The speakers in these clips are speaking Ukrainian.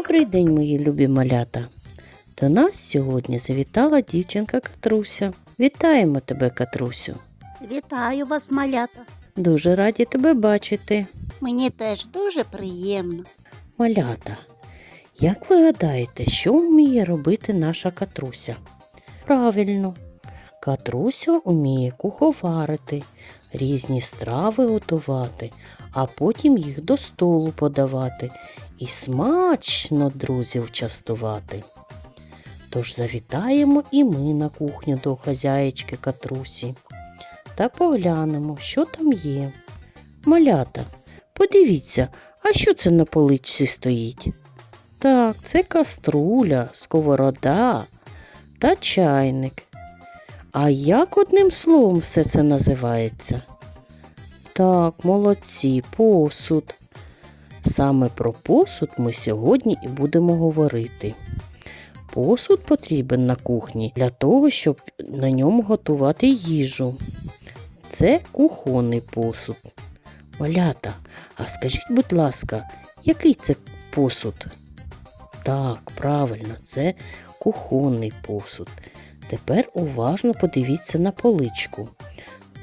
Добрий день, мої любі малята. До нас сьогодні завітала дівчинка Катруся. Вітаємо тебе, Катрусю. Вітаю вас, малята. Дуже раді тебе бачити. Мені теж дуже приємно. Малята, як ви гадаєте, що вміє робити наша Катруся? Правильно, Катруся вміє куховарити, різні страви готувати, а потім їх до столу подавати і смачно друзів частувати. Тож завітаємо і ми на кухню до хазяєчки Катрусі та поглянемо, що там є. Малята, подивіться, а що це на поличці стоїть? Так, це каструля, сковорода та чайник. А як одним словом все це називається? Так, молодці, посуд. Саме про посуд ми сьогодні і будемо говорити. Посуд потрібен на кухні для того, щоб на ньому готувати їжу. Це кухонний посуд. Малята, а скажіть, будь ласка, який це посуд? Так, правильно, це кухонний посуд. Тепер уважно подивіться на поличку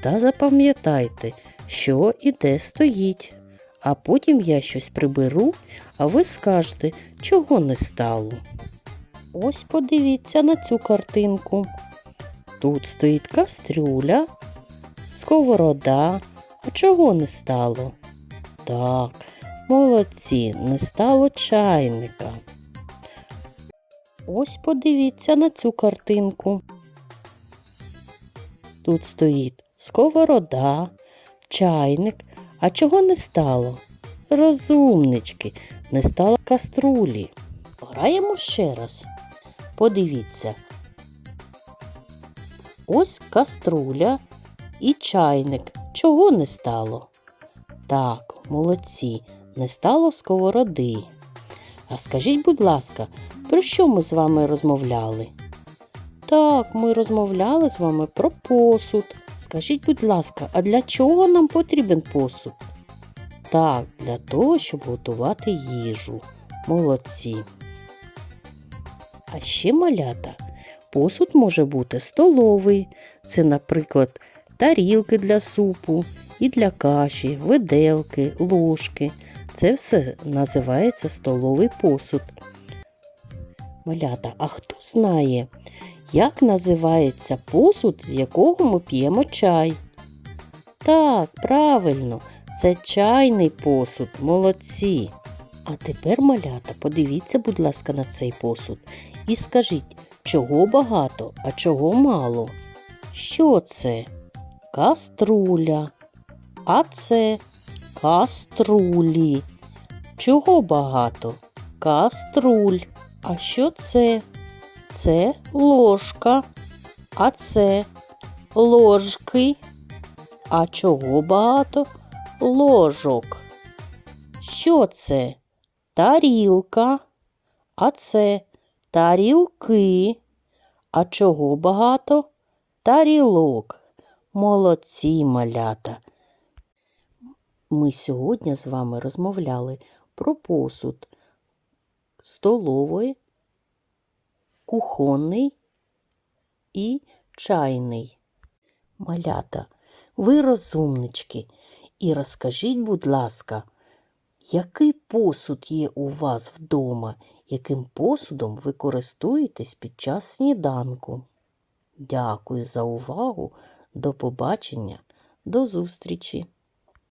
та запам'ятайте, що і де стоїть. А потім я щось приберу, а ви скажете, чого не стало. Ось подивіться на цю картинку. Тут стоїть кастрюля, сковорода. А чого не стало? Так, молодці, не стало чайника. Ось подивіться на цю картинку. Тут стоїть сковорода, чайник. А чого не стало? Розумнички, не стало каструлі. Граємо ще раз. Подивіться. Ось каструля і чайник. Чого не стало? Так, молодці, не стало сковороди. А скажіть, будь ласка, про що ми з вами розмовляли? Так, ми розмовляли з вами про посуд. Скажіть, будь ласка, а для чого нам потрібен посуд? Так, для того, щоб готувати їжу. Молодці. А ще малята. Посуд може бути столовий. Це, наприклад, тарілки для супу і для каші, виделки, ложки. Це все називається столовий посуд. Малята, а хто знає, як називається посуд, з якого ми п'ємо чай? Так, правильно, це чайний посуд, молодці. А тепер, малята, подивіться, будь ласка, на цей посуд і скажіть, чого багато, а чого мало? Що це? Каструля. А це каструлі. Чого багато? Каструль. А що це? Це ложка. А це ложки. А чого багато? Ложок. Що це? Тарілка. А це тарілки. А чого багато? Тарілок. Молодці малята. Ми сьогодні з вами розмовляли про посуд столовий, кухонний і чайний. Малята, ви розумнички, і розкажіть, будь ласка, який посуд є у вас вдома, яким посудом ви користуєтесь під час сніданку? Дякую за увагу. До побачення, до зустрічі!